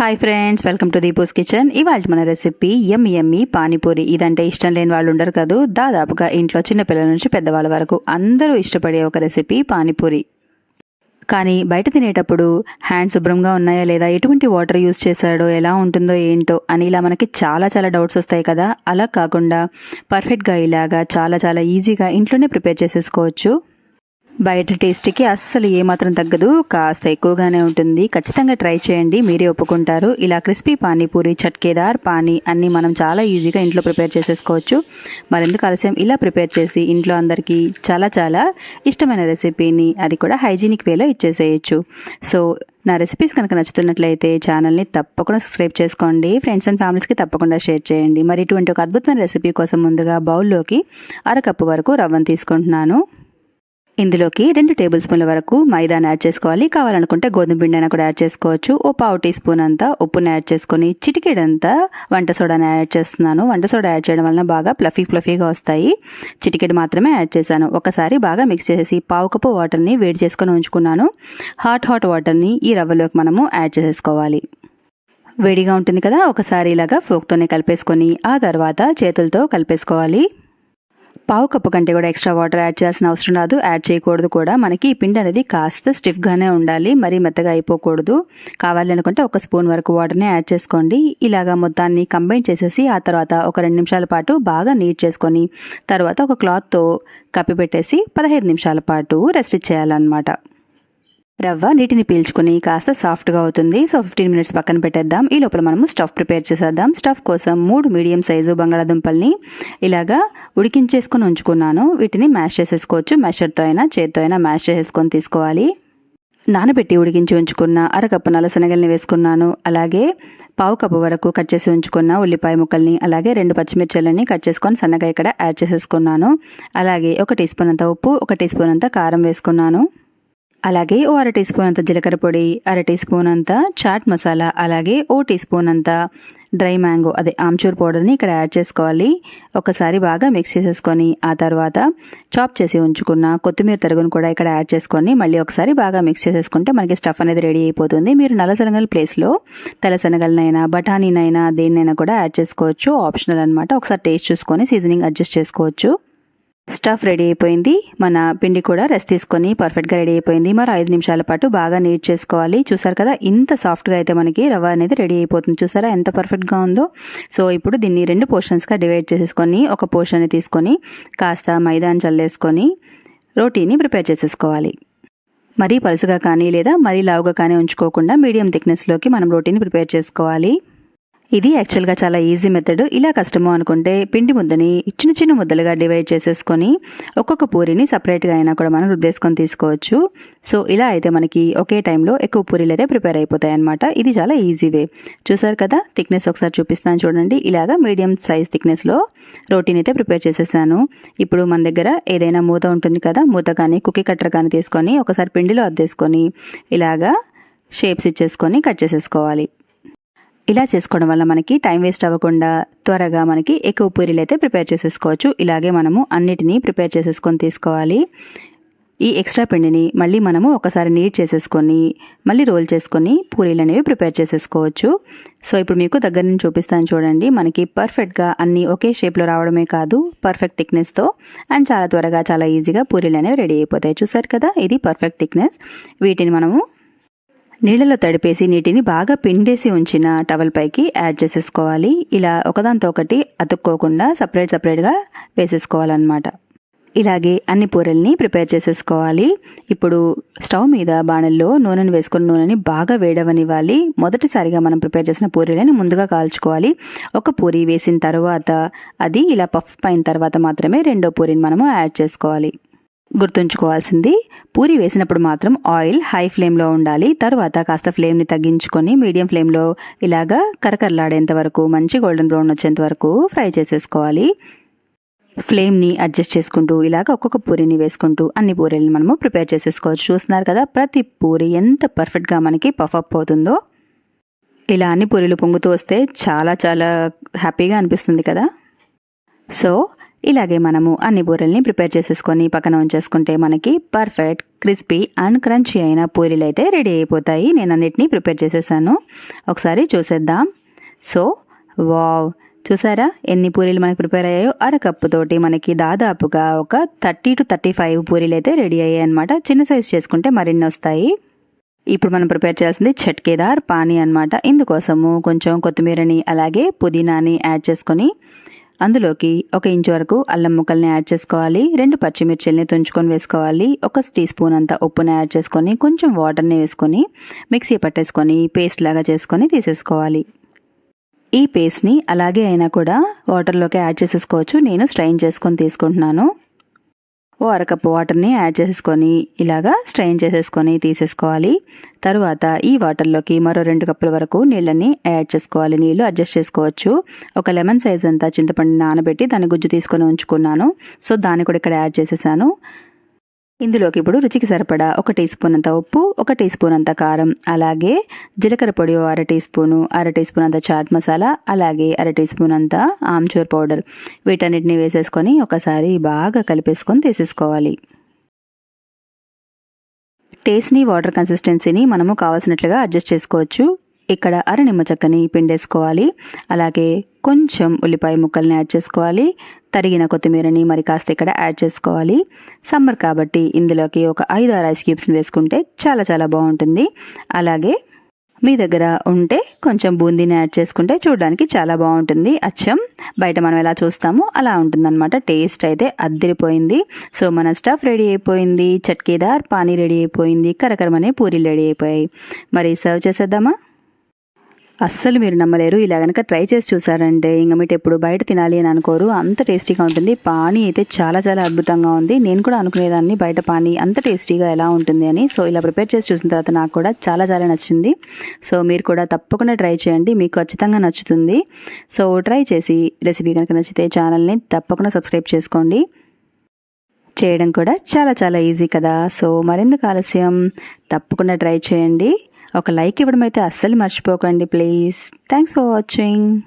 Hi friends welcome to Deepu's kitchen ఇవాళ మన recipe ఎమ్మి ఎమ్మి పానీపూరి. ఇదంటే ఇష్టం లేని వాళ్ళు ఉండరు కదూ? దాదాపుగా ఇంట్లో చిన్నపిల్లల నుంచి పెద్దవాళ్ళ వరకు అందరూ ఇష్టపడే ఒక రెసిపీ పానీపూరి. కానీ బయట తినేటప్పుడు హ్యాండ్ శుభ్రంగా ఉన్నాయా లేదా? ఎటువంటి వాటర్ యూస్ చేశాడో? ఎలా ఉంటుందో? ఏంటో? అని ఇలా మనకి చాలా చాలా డౌట్స్ వస్తాయి కదా? అలా కాకుండా పర్ఫెక్ట్గా ఇలాగా చాలా చాలా ఈజీగా ఇంట్లోనే ప్రిపేర్ చేసేసుకోవచ్చు. బయట టేస్ట్కి అస్సలు ఏమాత్రం తగ్గదు కాస్త ఎక్కువగానే ఉంటుంది. ఖచ్చితంగా ట్రై చేయండి మీరే ఒప్పుకుంటారు. ఇలా క్రిస్పీ పానీపూరి చట్కేదార్ పానీ అన్నీ మనం చాలా ఈజీగా ఇంట్లో ప్రిపేర్ చేసేసుకోవచ్చు. మరెందుకు ఆలస్యం? ఇలా ప్రిపేర్ చేసి ఇంట్లో అందరికీ చాలా చాలా ఇష్టమైన రెసిపీని అది కూడా హైజీనిక్ వేలో ఇచ్చేసేయచ్చు. సో నా రెసిపీస్ కనుక నచ్చుతున్నట్లయితే ఛానల్ని తప్పకుండా సబ్స్క్రైబ్ చేసుకోండి. ఫ్రెండ్స్ అండ్ ఫ్యామిలీస్కి తప్పకుండా షేర్ చేయండి. మరి ఇటువంటి ఒక అద్భుతమైన రెసిపీ కోసం ముందుగా బౌల్లోకి అరకప్పు వరకు రవ్వను తీసుకుంటున్నాను. ఇందులోకి రెండు టేబుల్ స్పూన్ల వరకు మైదాని యాడ్ చేసుకోవాలి. కావాలనుకుంటే గోధుమ పిండి అయినా కూడా యాడ్ చేసుకోవచ్చు. ఓ పావు టీ స్పూన్ అంతా ఉప్పుని యాడ్ చేసుకొని చిటికెడంతా వంట సోడాని యాడ్ చేస్తున్నాను. వంట సోడా యాడ్ చేయడం వలన బాగా ప్లఫీ ప్లఫీగా వస్తాయి. చిటికెడు మాత్రమే యాడ్ చేశాను. ఒకసారి బాగా మిక్స్ చేసేసి పావు కప్పు వాటర్ని వేడి చేసుకొని ఉంచుకున్నాను. హాట్ హాట్ వాటర్ని ఈ రవ్వలోకి మనము యాడ్ చేసేసుకోవాలి. వేడిగా ఉంటుంది కదా ఒకసారి ఇలాగా ఫోక్తోనే కలిపేసుకొని ఆ తర్వాత చేతులతో కలిపేసుకోవాలి. పావు కప్పు కంటే కూడా ఎక్స్ట్రా వాటర్ యాడ్ చేయాల్సిన అవసరం రాదు. యాడ్ చేయకూడదు కూడా. మనకి ఈ పిండి అనేది కాస్త స్టిఫ్గానే ఉండాలి. మరీ మెత్తగా అయిపోకూడదు. కావాలి అనుకుంటే ఒక స్పూన్ వరకు వాటర్ని యాడ్ చేసుకోండి. ఇలాగా మొత్తాన్ని కంబైన్ చేసేసి ఆ తర్వాత ఒక రెండు నిమిషాల పాటు బాగా నీట్ చేసుకొని తర్వాత ఒక క్లాత్తో కప్పిపెట్టేసి పదహైదు నిమిషాల పాటు రెస్ట్ ఇచ్చేయాలన్నమాట. రవ్వ నీటిని పీల్చుకుని కాస్త సాఫ్ట్గా అవుతుంది. సో ఫిఫ్టీన్ మినిట్స్ పక్కన పెట్టేద్దాం. ఈ లోపల మనము స్టఫ్ ప్రిపేర్ చేసేద్దాం. స్టఫ్ కోసం మూడు మీడియం సైజు బంగాళాదుంపల్ని ఇలాగా ఉడికించేసుకొని ఉంచుకున్నాను. వీటిని మ్యాష్ చేసేసుకోవచ్చు. మ్యాషర్తో అయినా చేత్తో అయినా మ్యాష్ చేసేసుకొని తీసుకోవాలి. నానబెట్టి ఉడికించి ఉంచుకున్న అరకప్పు నల్లశనగల్ని వేసుకున్నాను. అలాగే పావు కప్పు వరకు కట్ చేసి ఉంచుకున్న ఉల్లిపాయ ముక్కల్ని అలాగే రెండు పచ్చిమిర్చిలని కట్ చేసుకొని సన్నగా ఇక్కడ యాడ్ చేసేసుకున్నాను. అలాగే ఒక టీ స్పూన్ అంత ఉప్పు ఒక టీ స్పూన్ అంత కారం వేసుకున్నాను. అలాగే ఓ అర టీ స్పూన్ అంత జీలకర్ర పొడి అర టీ స్పూన్ అంత చాట్ మసాలా అలాగే ఓ టీ స్పూన్ అంత డ్రై మ్యాంగో అదే ఆమ్చూర్ పౌడర్ని ఇక్కడ యాడ్ చేసుకోవాలి. ఒకసారి బాగా మిక్స్ చేసేసుకొని ఆ తర్వాత చాప్ చేసి ఉంచుకున్న కొత్తిమీర తరుగును కూడా ఇక్కడ యాడ్ చేసుకొని మళ్ళీ ఒకసారి బాగా మిక్స్ చేసేసుకుంటే మనకి స్టఫ్ అనేది రెడీ అయిపోతుంది. మీరు నల్లశనగల ప్లేస్లో తెల్ల బఠానీనైనా దేన్నైనా కూడా యాడ్ చేసుకోవచ్చు. ఆప్షనల్ అనమాట ఒకసారి టేస్ట్ చూసుకొని సీజనింగ్ అడ్జస్ట్ చేసుకోవచ్చు. స్టఫ్ రెడీ అయిపోయింది. మన పిండి కూడా రెస్ట్ తీసుకొని పర్ఫెక్ట్గా రెడీ అయిపోయింది. మరి ఐదు నిమిషాల పాటు బాగా నీట్ చేసుకోవాలి. చూసారు కదా ఇంత సాఫ్ట్గా అయితే మనకి రవ్వ అనేది రెడీ అయిపోతుంది. చూసారా ఎంత పర్ఫెక్ట్గా ఉందో. సో ఇప్పుడు దీన్ని రెండు పోర్షన్స్గా డివైడ్ చేసేసుకొని ఒక పోర్షన్ తీసుకొని కాస్త మైదాన్ చల్లేసుకొని రోటీని ప్రిపేర్ చేసేసుకోవాలి. మరీ పలుసుగా కానీ లేదా మరీ లావుగా కానీ ఉంచుకోకుండా మీడియం థిక్నెస్లోకి మనం రోటీని ప్రిపేర్ చేసుకోవాలి. ఇది యాక్చువల్గా చాలా ఈజీ మెథడ్. ఇలా కష్టమో అనుకుంటే పిండి ముద్దని చిన్న చిన్న ముద్దలుగా డివైడ్ చేసేసుకొని ఒక్కొక్క పూరిని సపరేట్గా అయినా కూడా మనం రుద్దేసుకొని తీసుకోవచ్చు. సో ఇలా అయితే మనకి ఒకే టైంలో ఎక్కువ పూరీలు అయితే ప్రిపేర్ అయిపోతాయి అనమాట ఇది చాలా ఈజీ వే. చూసారు కదా? థిక్నెస్ ఒకసారి చూపిస్తాను చూడండి. ఇలాగా మీడియం సైజ్ థిక్నెస్లో రోటీని అయితే ప్రిపేర్ చేసేసాను. ఇప్పుడు మన దగ్గర ఏదైనా మూత ఉంటుంది కదా? మూత కానీ కుకీ కట్టర్ కానీ తీసుకొని ఒకసారి పిండిలో అద్దేసుకొని ఇలాగా షేప్స్ ఇచ్చేసుకొని కట్ చేసేసుకోవాలి. ఇలా చేసుకోవడం వల్ల మనకి టైం వేస్ట్ అవ్వకుండా త్వరగా మనకి ఎక్కువ పూరీలు అయితే ప్రిపేర్ చేసేసుకోవచ్చు. ఇలాగే మనము అన్నిటినీ ప్రిపేర్ చేసేసుకొని తీసుకోవాలి. ఈ ఎక్స్ట్రా పిండిని మళ్ళీ మనము ఒకసారి నీట్ చేసేసుకొని మళ్ళీ రోల్ చేసుకొని పూరీలు అనేవి ప్రిపేర్ చేసేసుకోవచ్చు. సో ఇప్పుడు మీకు దగ్గర నుంచి చూపిస్తాను చూడండి. మనకి పర్ఫెక్ట్గా అన్నీ ఒకే షేప్లో రావడమే కాదు పర్ఫెక్ట్ థిక్నెస్తో అండ్ చాలా త్వరగా చాలా ఈజీగా పూరీలు అనేవి రెడీ అయిపోతాయి. చూసారు కదా? ఇది పర్ఫెక్ట్ థిక్నెస్. వీటిని మనము నీళ్ళలో తడిపేసి నీటిని బాగా పిండేసి ఉంచిన టవల్ పైకి యాడ్ చేసేసుకోవాలి. ఇలా ఒకదాంతో ఒకటి అతుక్కోకుండా సపరేట్ సపరేట్గా వేసేసుకోవాలన్నమాట. ఇలాగే అన్ని పూరల్ని ప్రిపేర్ చేసేసుకోవాలి. ఇప్పుడు స్టవ్ మీద బాణల్లో నూనెను వేసుకున్న నూనెని బాగా వేడవనివ్వాలి. మొదటిసారిగా మనం ప్రిపేర్ చేసిన పూరీలను ముందుగా కాల్చుకోవాలి. ఒక పూరి వేసిన తర్వాత అది ఇలా పఫ్ పైన తర్వాత మాత్రమే రెండో పూరిని మనము యాడ్ చేసుకోవాలి. గుర్తుంచుకోవాల్సింది పూరి వేసినప్పుడు మాత్రం ఆయిల్ హై ఫ్లేమ్లో ఉండాలి. తర్వాత కాస్త ఫ్లేమ్ని తగ్గించుకొని మీడియం ఫ్లేమ్లో ఇలాగా కరకరలాడేంత వరకు మంచి గోల్డెన్ బ్రౌన్ వచ్చేంత వరకు ఫ్రై చేసేసుకోవాలి. ఫ్లేమ్ని అడ్జస్ట్ చేసుకుంటూ ఇలాగ ఒక్కొక్క పూరిని వేసుకుంటూ అన్ని పూరీలను మనము ప్రిపేర్ చేసేసుకోవచ్చు. చూస్తున్నారు కదా ప్రతి పూరి ఎంత పర్ఫెక్ట్గా మనకి పఫ్ అప్ అవుతుందో. ఇలా అన్ని పూరీలు పొంగుతూ వస్తే చాలా చాలా హ్యాపీగా అనిపిస్తుంది కదా. సో ఇలాగే మనము అన్ని బూరెల్ని ప్రిపేర్ చేసేసుకొని పక్కన ఉంచేసుకుంటే మనకి పర్ఫెక్ట్ క్రిస్పీ అండ్ క్రంచీ అయిన పూరీలు అయితే రెడీ అయిపోతాయి. నేను అన్నిటినీ ప్రిపేర్ చేసేసాను. ఒకసారి చూసేద్దాం. So wow! చూసారా? ఎన్ని పూరీలు మనకి ప్రిపేర్ అయ్యాయో? అరకప్పు తోటి మనకి దాదాపుగా ఒక థర్టీ టు థర్టీ ఫైవ్ పూరీలు అయితే రెడీ అయ్యాయి అనమాట చిన్న సైజ్ చేసుకుంటే మరిన్ని వస్తాయి. ఇప్పుడు మనం ప్రిపేర్ చేయాల్సింది చట్కేదార్ పానీ అనమాట ఇందుకోసము కొంచెం కొత్తిమీరని అలాగే పుదీనాని యాడ్ చేసుకొని అందులోకి ఒక ఇంచు వరకు అల్లం ముక్కల్ని యాడ్ చేసుకోవాలి. రెండు పచ్చిమిర్చిల్ని తుంచుకొని వేసుకోవాలి. ఒక టీ స్పూన్ అంత ఉప్పుని యాడ్ చేసుకొని కొంచెం వాటర్ని వేసుకొని మిక్సీ పట్టేసుకొని పేస్ట్ లాగా చేసుకొని తీసేసుకోవాలి. ఈ పేస్ట్ని అలాగే అయినా కూడా వాటర్లోకి యాడ్ చేసేసుకోవచ్చు. నేను స్ట్రైన్ చేసుకొని తీసుకుంటున్నాను. ఓ అరకప్పు వాటర్ని యాడ్ చేసేసుకొని ఇలాగా స్ట్రైన్ చేసేసుకొని తీసేసుకోవాలి. తరువాత ఈ వాటర్లోకి మరో రెండు కప్పుల వరకు నీళ్ళని యాడ్ చేసుకోవాలి. నీళ్ళు అడ్జస్ట్ చేసుకోవచ్చు. ఒక లెమన్ సైజ్ అంతా చింతపండు నానబెట్టి దాన్ని గుజ్జు తీసుకొని ఉంచుకున్నాను. సో దాన్ని కూడా ఇక్కడ యాడ్ చేసేసాను. ఇందులోకి ఇప్పుడు రుచికి సరిపడా ఒక టీ స్పూన్ అంత ఉప్పు ఒక టీ స్పూన్ అంత కారం అలాగే జీలకర్ర పొడి అర టీ స్పూను అర టీ స్పూన్ అంత చాట్ మసాలా అలాగే అర టీ స్పూన్ అంత ఆమ్చూర్ పౌడర్. వీటన్నిటిని వేసేసుకొని ఒకసారి బాగా కలిపేసుకొని తీసేసుకోవాలి. టేస్ట్ని వాటర్ కన్సిస్టెన్సీని మనము కావాల్సినట్లుగా అడ్జస్ట్ చేసుకోవచ్చు. ఇక్కడ అర నిమ్మ చెక్కని పిండేసుకోవాలి. అలాగే కొంచెం ఉల్లిపాయ ముక్కల్ని యాడ్ చేసుకోవాలి. తరిగిన కొత్తిమీరని మరి కాస్త ఇక్కడ యాడ్ చేసుకోవాలి. సమ్మర్ కాబట్టి ఇందులోకి ఒక ఐదు ఆరు ఐస్ క్యూబ్స్ని వేసుకుంటే చాలా చాలా బాగుంటుంది. అలాగే మీ దగ్గర ఉంటే కొంచెం బూందీని యాడ్ చేసుకుంటే చూడడానికి చాలా బాగుంటుంది. అచ్చం. బయట మనం ఎలా చూస్తామో అలా ఉంటుందన్నమాట. టేస్ట్ అయితే అద్దరిపోయింది. సో మన స్టఫ్ రెడీ అయిపోయింది. చట్కీదార్ పానీ రెడీ అయిపోయింది. కరకరమనే పూరీలు రెడీ అయిపోయాయి. మరి సర్వ్ చేసేద్దామా? అస్సలు మీరు నమ్మలేరు. ఇలా కనుక ట్రై చేసి చూసారంటే ఇంక మీరు ఎప్పుడు బయట తినాలి అని అనుకోరు. అంత టేస్టీగా ఉంటుంది. పానీ అయితే చాలా చాలా అద్భుతంగా ఉంది. నేను కూడా అనుకునేదాన్ని బయట పానీ అంత టేస్టీగా ఎలా ఉంటుంది అని. సో ఇలా ప్రిపేర్ చేసి చూసిన తర్వాత నాకు కూడా చాలా చాలా నచ్చింది. సో మీరు కూడా తప్పకుండా ట్రై చేయండి. మీకు ఖచ్చితంగా నచ్చుతుంది. సో ట్రై చేసి రెసిపీ కనుక నచ్చితే ఛానల్ని తప్పకుండా సబ్స్క్రైబ్ చేసుకోండి. చేయడం కూడా చాలా చాలా ఈజీ కదా. సో మరెందుకు ఆలస్యం? తప్పకుండా ట్రై చేయండి. ఒక లైక్ ఇవ్వడం అయితే అస్సలు మర్చిపోకండి ప్లీజ్. Thanks for watching